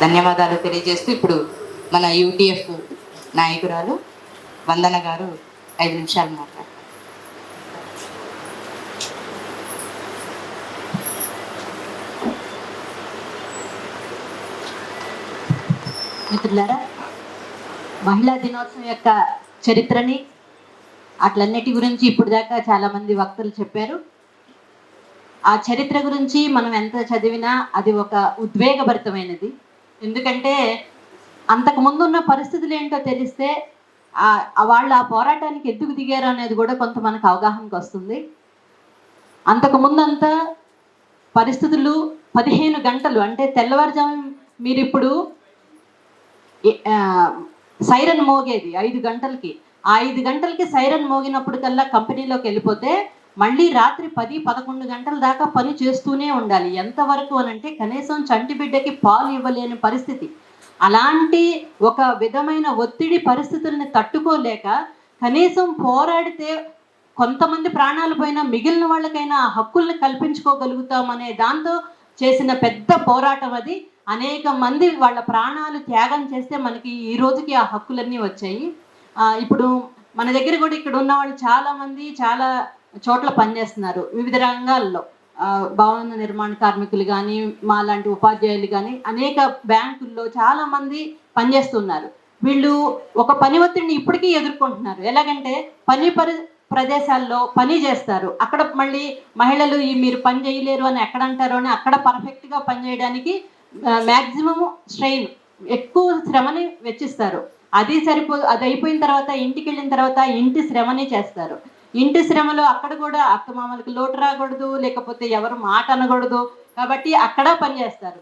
ధన్యవాదాలు తెలియజేస్తూ ఇప్పుడు మన యూటీఎఫ్ నాయకురాలు వందన గారు ఐదు నిమిషాలు మాట్లాడారు మిత్రులారా మహిళా దినోత్సవం యొక్క చరిత్రని అట్లన్నిటి గురించి ఇప్పుడు దాకా చాలా మంది వక్తలు చెప్పారు. ఆ చరిత్ర గురించి మనం ఎంత చదివినా అది ఒక ఉద్వేగభరితమైనది. ఎందుకంటే అంతకు ముందున్న పరిస్థితులు ఏంటో తెలిస్తే వాళ్ళు ఆ పోరాటానికి ఎందుకు దిగారు అనేది కూడా కొంత మనకు అవగాహనకు వస్తుంది. అంతకు ముందంతా పరిస్థితులు పదిహేను గంటలు అంటే తెల్లవారుజాము మీరు ఇప్పుడు సైరన్ మోగేది ఐదు గంటలకి. ఆ ఐదు గంటలకి సైరన్ మోగినప్పుడు కల్లా కంపెనీలోకి వెళ్ళిపోతే మళ్ళీ రాత్రి పది పదకొండు గంటల దాకా పని చేస్తూనే ఉండాలి. ఎంతవరకు అని అంటే కనీసం చంటి బిడ్డకి పాలు ఇవ్వలేని పరిస్థితి. అలాంటి ఒక విధమైన ఒత్తిడి పరిస్థితుల్ని తట్టుకోలేక కనీసం పోరాడితే కొంతమంది ప్రాణాలు పోయినా మిగిలిన వాళ్ళకైనా ఆ హక్కుల్ని కల్పించుకోగలుగుతామనే దాంతో చేసిన పెద్ద పోరాటం అది. అనేక మంది వాళ్ళ ప్రాణాలు త్యాగం చేస్తే మనకి ఈ రోజుకి ఆ హక్కులన్నీ వచ్చాయి. ఇప్పుడు మన దగ్గర కూడా ఇక్కడ ఉన్న వాళ్ళు చాలామంది చాలా చోట్ల పనిచేస్తున్నారు. వివిధ రంగాల్లో భవన నిర్మాణ కార్మికులు కానీ మా లాంటి ఉపాధ్యాయులు కానీ అనేక బ్యాంకుల్లో చాలామంది పనిచేస్తున్నారు. వీళ్ళు ఒక పని ఒత్తిడిని ఇప్పటికీ ఎదుర్కొంటున్నారు. ఎలాగంటే పని పరి ప్రదేశాల్లో పని చేస్తారు. అక్కడ మళ్ళీ మహిళలు ఈ మీరు పని చేయలేరు అని ఎక్కడ అంటారో అని అక్కడ పర్ఫెక్ట్గా పని చేయడానికి మ్యాక్సిమం స్ట్రెయిన్ ఎక్కువ శ్రమని వెచ్చిస్తారు. అది సరిపో అది అయిపోయిన తర్వాత ఇంటికి వెళ్ళిన తర్వాత ఇంటి శ్రమని చేస్తారు. ఇంటి శ్రమలో అక్కడ కూడా అక్క మామలకి లోటు రాకూడదు లేకపోతే ఎవరు మాట అనకూడదు. కాబట్టి అక్కడ పని చేస్తారు.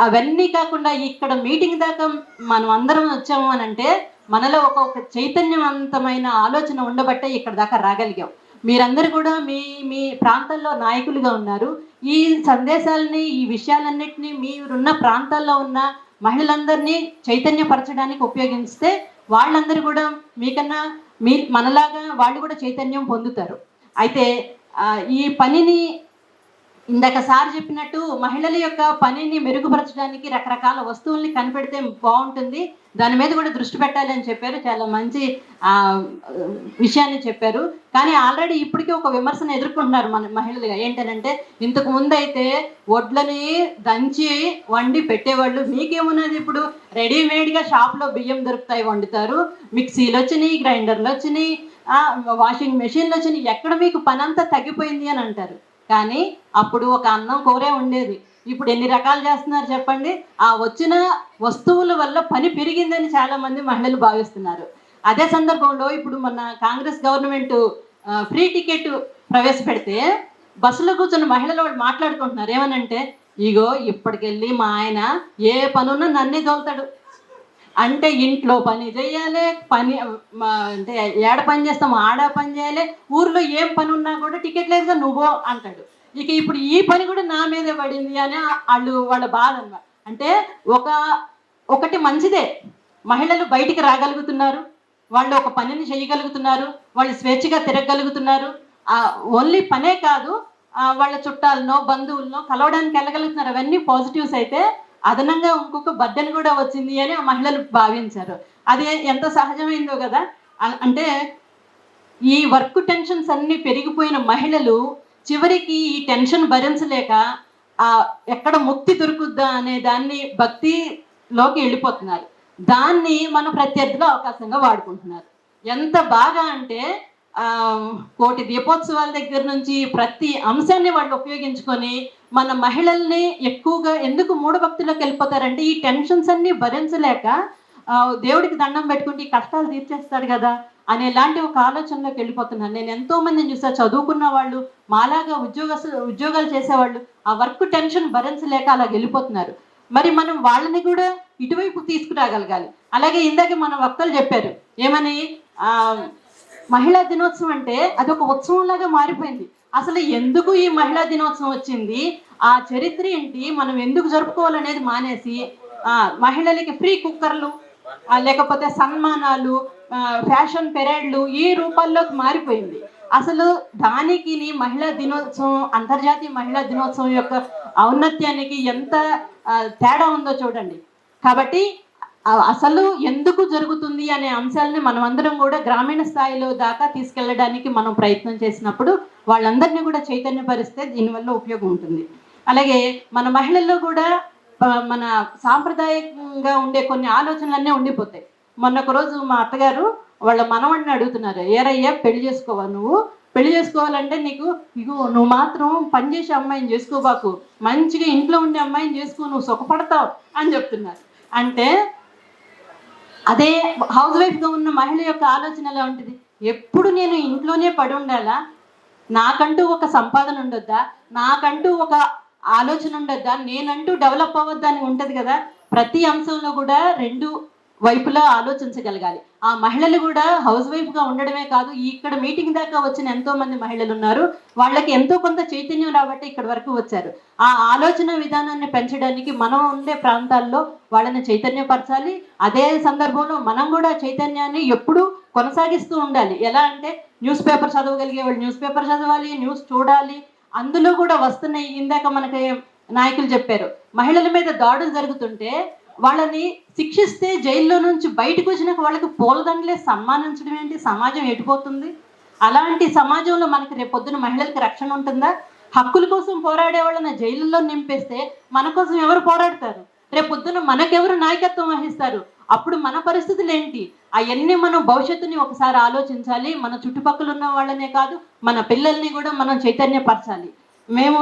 అవన్నీ కాకుండా ఇక్కడ మీటింగ్ దాకా మనం అందరం వచ్చాము అని అంటే మనలో ఒక్కొక్క ఒక చైతన్యవంతమైన ఆలోచన ఉండబట్టే ఇక్కడ దాకా రాగలిగాం. మీరందరూ కూడా మీ మీ ప్రాంతాల్లో నాయకులుగా ఉన్నారు. ఈ సందేశాలని ఈ విషయాలన్నింటినీ మీరున్న ప్రాంతాల్లో ఉన్న మహిళలందరినీ చైతన్యపరచడానికి ఉపయోగిస్తే వాళ్ళందరూ కూడా మీకన్నా మీ మనలాగా వాళ్ళు కూడా చైతన్యం పొందుతారు. అయితే ఈ పనిని ఇందాక సార్ చెప్పినట్టు మహిళల యొక్క పనిని మెరుగుపరచడానికి రకరకాల వస్తువుల్ని కనిపెడితే బాగుంటుంది. దాని మీద కూడా దృష్టి పెట్టాలి అని చెప్పారు. చాలా మంచి విషయాన్ని చెప్పారు. కానీ ఆల్రెడీ ఇప్పటికీ ఒక విమర్శను ఎదుర్కొంటున్నారు మన మహిళలుగా ఏంటనంటే ఇంతకు ముందు అయితే వడ్లని దంచి వండి పెట్టేవాళ్ళు. మీకేమున్నది ఇప్పుడు? రెడీమేడ్గా షాప్లో బియ్యం దొరుకుతాయి వండుతారు. మిక్సీలు వచ్చినాయి గ్రైండర్లు వచ్చినాయి వాషింగ్ మెషిన్లు వచ్చినాయి. ఎక్కడ మీకు పని అంతా తగ్గిపోయింది అని అంటారు? కానీ అప్పుడు ఒక అన్నం కూరే ఉండేది. ఇప్పుడు ఎన్ని రకాలు చేస్తున్నారు చెప్పండి? ఆ వచ్చిన వస్తువుల వల్ల పని పెరిగిందని చాలా మంది మహిళలు భావిస్తున్నారు. అదే సందర్భంలో ఇప్పుడు మన కాంగ్రెస్ గవర్నమెంట్ ఫ్రీ టికెట్ ప్రవేశపెడితే బస్సులో కూర్చున్న మహిళలు వాళ్ళు మాట్లాడుకుంటున్నారు. ఏమనంటే ఇగో ఇప్పటికెళ్ళి మా ఆయన ఏ పనున్నా నన్నే తోలుతాడు. అంటే ఇంట్లో పని చేయాలి పని అంటే ఏడ పని చేస్తాం ఆడ పని చేయాలి ఊర్లో ఏం పని ఉన్నా కూడా టికెట్ లేదుగా నువ్వో అంటాడు. ఇక ఇప్పుడు ఈ పని కూడా నా మీదే పడింది అని వాళ్ళు వాళ్ళ బాధ అన్నమాట. అంటే ఒక ఒకటి మంచిదే. మహిళలు బయటికి రాగలుగుతున్నారు వాళ్ళు ఒక పనిని చేయగలుగుతున్నారు వాళ్ళు స్వేచ్ఛగా తిరగలుగుతున్నారు ఓన్లీ పనే కాదు వాళ్ళ చుట్టాలనో బంధువులనో కలవడానికి వెళ్ళగలుగుతున్నారు. అవన్నీ పాజిటివ్స్ అయితే అదనంగా ఇంకొక బర్డెన్ కూడా వచ్చింది అని ఆ మహిళలు భావించారు. అది ఎంత సహజమైందో కదా? అంటే ఈ వర్క్ టెన్షన్స్ అన్ని పెరిగిపోయిన మహిళలు చివరికి ఈ టెన్షన్ భరించలేక ఆ ఎక్కడ ముక్తి దొరుకుద్దా అనే దాన్ని భక్తిలోకి వెళ్ళిపోతున్నారు. దాన్ని మన ప్రత్యర్థులు అవకాశంగా వాడుకుంటున్నారు. ఎంత బాగా అంటే కోటి దీపోత్సవాల దగ్గర నుంచి ప్రతి అంశాన్ని వాళ్ళు ఉపయోగించుకొని మన మహిళల్ని ఎక్కువగా ఎందుకు మూఢభక్తిలోకి వెళ్ళిపోతారంటే ఈ టెన్షన్స్ అన్ని భరించలేక దేవుడికి దండం పెట్టుకుంటే ఈ కష్టాలు తీర్చేస్తాడు కదా అనేలాంటి ఒక ఆలోచనలోకి వెళ్ళిపోతున్నాను నేను ఎంతో మందిని చూసా చదువుకున్న వాళ్ళు మాలాగా ఉద్యోగ ఉద్యోగాలు చేసేవాళ్ళు ఆ వర్క్ టెన్షన్ భరించలేక అలా వెళ్ళిపోతున్నారు. మరి మనం వాళ్ళని కూడా ఇటువైపు తీసుకురాగలగాలి. అలాగే ఇందాక మన వక్తలు చెప్పారు ఏమని ఆ, మహిళా దినోత్సవం అంటే అది ఒక ఉత్సవంలాగా మారిపోయింది. అసలు ఎందుకు ఈ మహిళా దినోత్సవం వచ్చింది? ఆ చరిత్ర ఏంటి? మనం ఎందుకు జరుపుకోవాలనేది మానేసి ఆ, మహిళలకి ఫ్రీ కుక్కర్లు లేకపోతే సన్మానాలు ఫ్యాషన్ పెరేడ్లు ఈ రూపాల్లోకి మారిపోయింది. అసలు దానికి మహిళా దినోత్సవం అంతర్జాతీయ మహిళా దినోత్సవం యొక్క ఔన్నత్యానికి ఎంత తేడా ఉందో చూడండి. కాబట్టి అసలు ఎందుకు జరుగుతుంది అనే అంశాలని మనం అందరం కూడా గ్రామీణ స్థాయిలో దాకా తీసుకెళ్ళడానికి మనం ప్రయత్నం చేసినప్పుడు వాళ్ళందరినీ కూడా చైతన్యపరిస్తే దీనివల్ల ఉపయోగం ఉంటుంది. అలాగే మన మహిళల్లో కూడా మన సాంప్రదాయంగా ఉండే కొన్ని ఆలోచనలన్నీ ఉండిపోతాయి. మొన్న ఒక రోజు మా అత్తగారు వాళ్ళ మనవడిని అడుగుతున్నారు ఏరయ్యా పెళ్ళి చేసుకోవా నువ్వు? పెళ్ళి చేసుకోవాలంటే నీకు ఇగో నువ్వు మాత్రం పని చేసే అమ్మాయిని చేసుకోబాకు మంచిగా ఇంట్లో ఉండే అమ్మాయిని చేసుకో నువ్వు సుఖపడతావు అని చెప్తున్నారు. అంటే అదే హౌస్ వైఫ్గా ఉన్న మహిళ యొక్క ఆలోచన ఎలా ఉంటుంది? ఎప్పుడు నేను ఇంట్లోనే పడి ఉండాలా? నాకంటూ ఒక సంపాదన ఉండొద్దా? నాకంటూ ఒక ఆలోచన ఉండొద్దా? నేనంటూ డెవలప్ అవ్వద్దా అని ఉంటుంది కదా? ప్రతి అంశంలో కూడా రెండు వైపులా ఆలోచించగలగాలి. ఆ మహిళలు కూడా హౌస్ వైఫ్గా ఉండడమే కాదు ఇక్కడ మీటింగ్ దాకా వచ్చిన ఎంతో మంది మహిళలు ఉన్నారు వాళ్ళకి ఎంతో కొంత చైతన్యం రాబట్టి ఇక్కడ వరకు వచ్చారు. ఆ ఆలోచన విధానాన్ని పెంచడానికి మనం ఉండే ప్రాంతాల్లో వాళ్ళని చైతన్యపరచాలి. అదే సందర్భంలో మనం కూడా చైతన్యాన్ని ఎప్పుడూ కొనసాగిస్తూ ఉండాలి. ఎలా అంటే న్యూస్ పేపర్ చదవగలిగే వాళ్ళు న్యూస్ పేపర్ చదవాలి న్యూస్ చూడాలి. అందులో కూడా వస్తున్నాయి. ఇందాక మనకి నాయకులు చెప్పారు మహిళల మీద దాడులు జరుగుతుంటే వాళ్ళని శిక్షిస్తే జైల్లో నుంచి బయటకు వచ్చినాక వాళ్ళకి పూలదండలే సన్మానించడం ఏంటి? సమాజం ఎటుపోతుంది? అలాంటి సమాజంలో మనకి రేపొద్దున మహిళలకి రక్షణ ఉంటుందా? హక్కుల కోసం పోరాడే వాళ్ళని జైలుల్లో నింపేస్తే మన కోసం ఎవరు పోరాడతారు? రేపొద్దున మనకెవరు నాయకత్వం వహిస్తారు? అప్పుడు మన పరిస్థితులు ఏంటి? అవన్నీ మనం భవిష్యత్తుని ఒకసారి ఆలోచించాలి. మన చుట్టుపక్కల ఉన్న వాళ్ళనే కాదు మన పిల్లల్ని కూడా మనం చైతన్యపరచాలి. మేము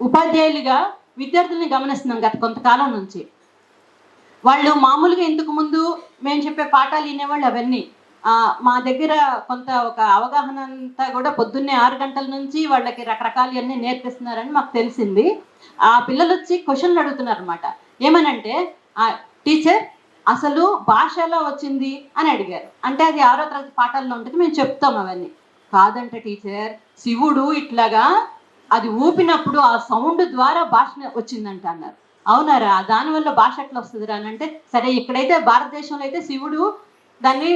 ఉపాధ్యాయులుగా విద్యార్థుల్ని గమనిస్తున్నాం గత కొంతకాలం నుంచి. వాళ్ళు మామూలుగా ఇంతకు ముందు మేము చెప్పే పాఠాలు వినేవాళ్ళు అవన్నీ. మా దగ్గర కొంత ఒక అవగాహన అంతా కూడా పొద్దున్నే ఆరు గంటల నుంచి వాళ్ళకి రకరకాలన్నీ నేర్పిస్తున్నారని మాకు తెలిసింది. ఆ పిల్లలు వచ్చి క్వశ్చన్లు అడుగుతున్నారు అనమాట ఏమనంటే ఆ, టీచర్ అసలు భాష ఎలా వచ్చింది? అని అడిగారు. అంటే అది ఆరో తరగతి పాఠాల్లో ఉంటుంది మేము చెప్తాం అవన్నీ. కాదంట టీచర్ శివుడు ఇట్లాగా అది ఊపినప్పుడు ఆ సౌండ్ ద్వారా భాష వచ్చిందంట అన్నారు. అవునారా? దానివల్ల భాష ఎట్లా వస్తుందిరా అని అంటే సరే ఇక్కడైతే భారతదేశంలో అయితే శివుడు దాన్ని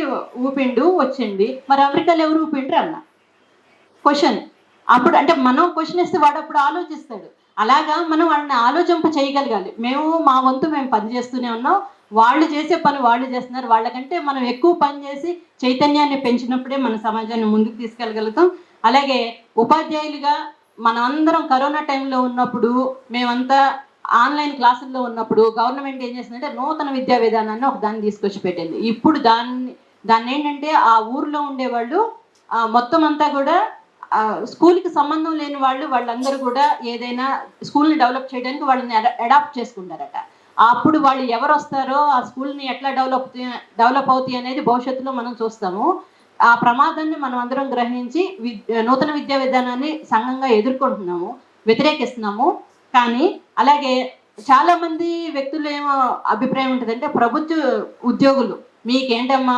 ఊపిండు వచ్చింది. మరి అమెరికాలో ఎవరు ఊపిండ్రు అన్న? క్వశ్చన్ అప్పుడు అంటే మనం క్వశ్చన్ ఇస్తే వాడు అప్పుడు ఆలోచిస్తాడు. అలాగా మనం వాళ్ళని ఆలోచింప చేయగలగాలి. మేము మా వంతు మేము పని చేస్తూనే ఉన్నాం. వాళ్ళు చేసే పని వాళ్ళు చేస్తున్నారు. వాళ్ళకంటే మనం ఎక్కువ పని చేసి చైతన్యాన్ని పెంచినప్పుడే మన సమాజాన్ని ముందుకు తీసుకెళ్ళగలుగుతాం. అలాగే ఉపాధ్యాయులుగా మనమందరం కరోనా టైంలో ఉన్నప్పుడు మేమంతా ఆన్లైన్ క్లాసుల్లో ఉన్నప్పుడు గవర్నమెంట్ ఏం చేసిందంటే నూతన విద్యా విధానాన్ని ఒక దాన్ని తీసుకొచ్చి పెట్టింది. ఇప్పుడు దాన్ని దాన్ని ఏంటంటే ఆ ఊర్లో ఉండేవాళ్ళు మొత్తం అంతా కూడా స్కూల్కి సంబంధం లేని వాళ్ళు వాళ్ళందరూ కూడా ఏదైనా స్కూల్ని డెవలప్ చేయడానికి వాళ్ళని అడాప్ట్ చేసుకుంటారట. అప్పుడు వాళ్ళు ఎవరు వస్తారో ఆ స్కూల్ని ఎట్లా డెవలప్ డెవలప్ అవుతాయి అనేది భవిష్యత్తులో మనం చూస్తాము. ఆ ప్రమాదాన్ని మనం అందరం గ్రహించి విద్- నూతన విద్యా విధానాన్ని సంఘంగా ఎదుర్కొంటున్నాము వ్యతిరేకిస్తున్నాము. కానీ అలాగే చాలా మంది వ్యక్తులు ఏమో అభిప్రాయం ఉంటుందంటే ప్రభుత్వ ఉద్యోగులు మీకేంటమ్మా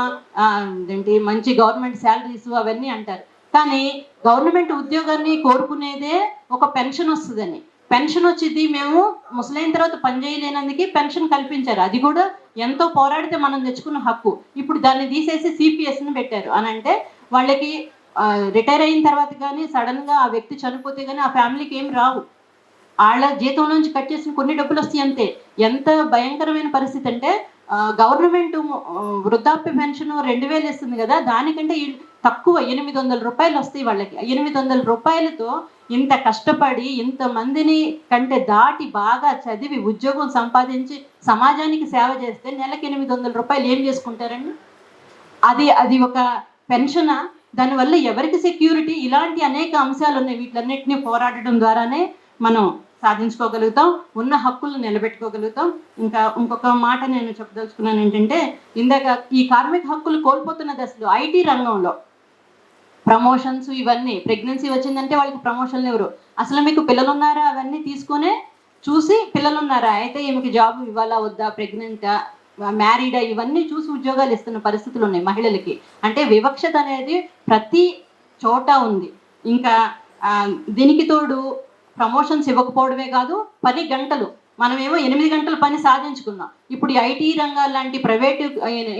ఏంటి మంచి గవర్నమెంట్ శాలరీస్ అవన్నీ అంటారు. కానీ గవర్నమెంట్ ఉద్యోగాన్ని కోరుకునేదే ఒక పెన్షన్ వస్తుందని. పెన్షన్ వచ్చింది మేము ముసలైన తర్వాత పని చేయలేనందుకే పెన్షన్ కల్పించారు. అది కూడా ఎంతో పోరాడితే మనం తెచ్చుకున్న హక్కు. ఇప్పుడు దాన్ని తీసేసి సిపిఎస్ని పెట్టారు. అని అంటే వాళ్ళకి రిటైర్ అయిన తర్వాత కానీ సడన్గా ఆ వ్యక్తి చనిపోతే కానీ ఆ ఫ్యామిలీకి ఏం రావు. వాళ్ళ జీతం నుంచి కట్ చేసిన కొన్ని డబ్బులు వస్తాయి అంతే. ఎంత భయంకరమైన పరిస్థితి అంటే గవర్నమెంట్ వృద్ధాప్య పెన్షన్ రెండు వేలు ఇస్తుంది కదా దానికంటే తక్కువ ఎనిమిది వందల రూపాయలు వస్తాయి వాళ్ళకి. ఎనిమిది వందల రూపాయలతో ఇంత కష్టపడి ఇంత మందిని కంటే దాటి బాగా చదివి ఉద్యోగం సంపాదించి సమాజానికి సేవ చేస్తే నెలకి ఎనిమిది వందల రూపాయలు ఏం చేసుకుంటారండి? అది అది ఒక పెన్షనా? దానివల్ల ఎవరికి సెక్యూరిటీ? ఇలాంటి అనేక అంశాలు ఉన్నాయి. వీటన్నిటిని పోరాడడం ద్వారానే మనం సాధించుకోగలుగుతాం ఉన్న హక్కులను నిలబెట్టుకోగలుగుతాం. ఇంకా ఇంకొక మాట నేను చెప్పదలుచుకున్నాను ఏంటంటే ఇందాక ఈ కార్మిక హక్కులు కోల్పోతున్న దశలో ఐటీ రంగంలో. ప్రమోషన్స్ ఇవన్నీ ప్రెగ్నెన్సీ వచ్చిందంటే వాళ్ళకి ప్రమోషన్లు ఎవరు? అసలు మీకు పిల్లలు ఉన్నారా అవన్నీ తీసుకునే చూసి పిల్లలు ఉన్నారా అయితే ఈమెకి జాబ్ ఇవ్వాలా వద్దా ప్రెగ్నెంటా మ్యారీడా? ఇవన్నీ చూసి ఉద్యోగాలు ఇస్తున్న పరిస్థితులు ఉన్నాయి మహిళలకి. అంటే వివక్షత అనేది ప్రతి చోట ఉంది. ఇంకా దీనికి తోడు ప్రమోషన్స్ ఇవ్వకపోవడమే కాదు పని గంటలు. మనమేమో ఎనిమిది గంటల పని సాధించుకున్నాం. ఇప్పుడు ఈ ఐటీ రంగాలు లాంటి ప్రైవేట్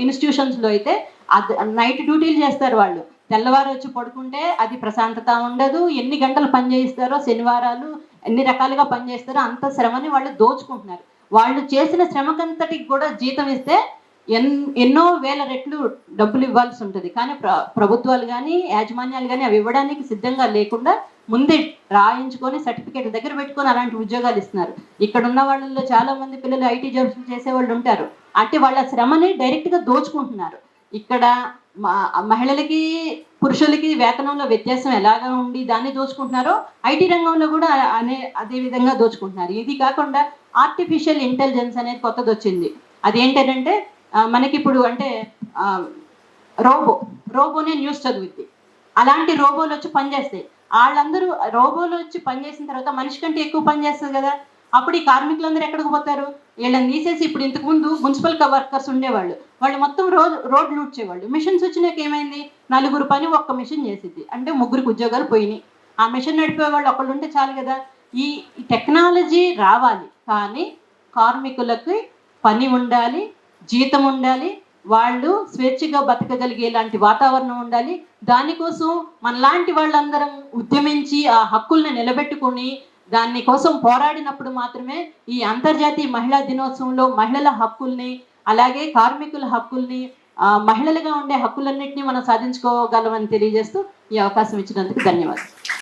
ఇన్స్టిట్యూషన్స్లో అయితే అది నైట్ డ్యూటీలు చేస్తారు వాళ్ళు. తెల్లవారు వచ్చి పడుకుంటే అది ప్రశాంతత ఉండదు. ఎన్ని గంటలు పని చేయిస్తారో శనివారాలు ఎన్ని రకాలుగా పనిచేస్తారో అంత శ్రమని వాళ్ళు దోచుకుంటున్నారు. వాళ్ళు చేసిన శ్రమకంతటికి కూడా జీతం ఇస్తే ఎన్ ఎన్నో వేల రెట్లు డబ్బులు ఇవ్వాల్సి ఉంటుంది. కానీ ప్ర ప్రభుత్వాలు కానీ యాజమాన్యాలు కానీ అవి ఇవ్వడానికి సిద్ధంగా లేకుండా ముందే రాయించుకొని సర్టిఫికేట్ దగ్గర పెట్టుకొని అలాంటి ఉద్యోగాలు ఇస్తున్నారు. ఇక్కడ ఉన్న వాళ్ళల్లో చాలా మంది పిల్లలు ఐటీ జాబ్స్ చేసే వాళ్ళు ఉంటారు. అంటే వాళ్ళ శ్రమని డైరెక్ట్గా దోచుకుంటున్నారు. ఇక్కడ మహిళలకి పురుషులకి వేతనంలో వ్యత్యాసం ఎలాగా ఉండి దాన్ని దోచుకుంటున్నారో ఐటీ రంగంలో కూడా అనే అదే విధంగా దోచుకుంటున్నారు. ఇది కాకుండా ఆర్టిఫిషియల్ ఇంటెలిజెన్స్ అనేది కొత్తది వచ్చింది అదేంటంటే ఆ, మనకి ఇప్పుడు అంటే రోబో రోబోనే న్యూస్ చదువుద్ది. అలాంటి రోబోలు వచ్చి పనిచేస్తాయి. వాళ్ళందరూ రోబోలు వచ్చి పనిచేసిన తర్వాత మనిషి కంటే ఎక్కువ పని చేస్తుంది కదా. అప్పుడు ఈ కార్మికులందరూ ఎక్కడికి పోతారు? వీళ్ళని తీసేసి ఇప్పుడు ఇంతకుముందు మున్సిపల్ వర్కర్స్ ఉండేవాళ్ళు. వాళ్ళు మొత్తం రోజు రోడ్లు ఊడ్చేవాళ్ళు. మిషన్స్ వచ్చినాక ఏమైంది? నలుగురు పని ఒక్క మిషన్ చేసింది అంటే ముగ్గురికి ఉద్యోగాలు పోయినాయి. ఆ మిషన్ నడిపే వాళ్ళు ఒకళ్ళు ఉంటే చాలు కదా. ఈ టెక్నాలజీ రావాలి. కానీ కార్మికులకి పని ఉండాలి జీతం ఉండాలి వాళ్ళు స్వేచ్ఛగా బతకగలిగే లాంటి వాతావరణం ఉండాలి. దానికోసం మనలాంటి వాళ్ళందరం ఉద్యమించి ఆ హక్కుల్ని నిలబెట్టుకుని దాని కోసం పోరాడినప్పుడు మాత్రమే ఈ అంతర్జాతీయ మహిళా దినోత్సవంలో మహిళల హక్కుల్ని అలాగే కార్మికుల హక్కుల్ని మహిళలుగా ఉండే హక్కులన్నింటినీ మనం సాధించుకోగలమని తెలియజేస్తూ ఈ అవకాశం ఇచ్చినందుకు ధన్యవాదాలు.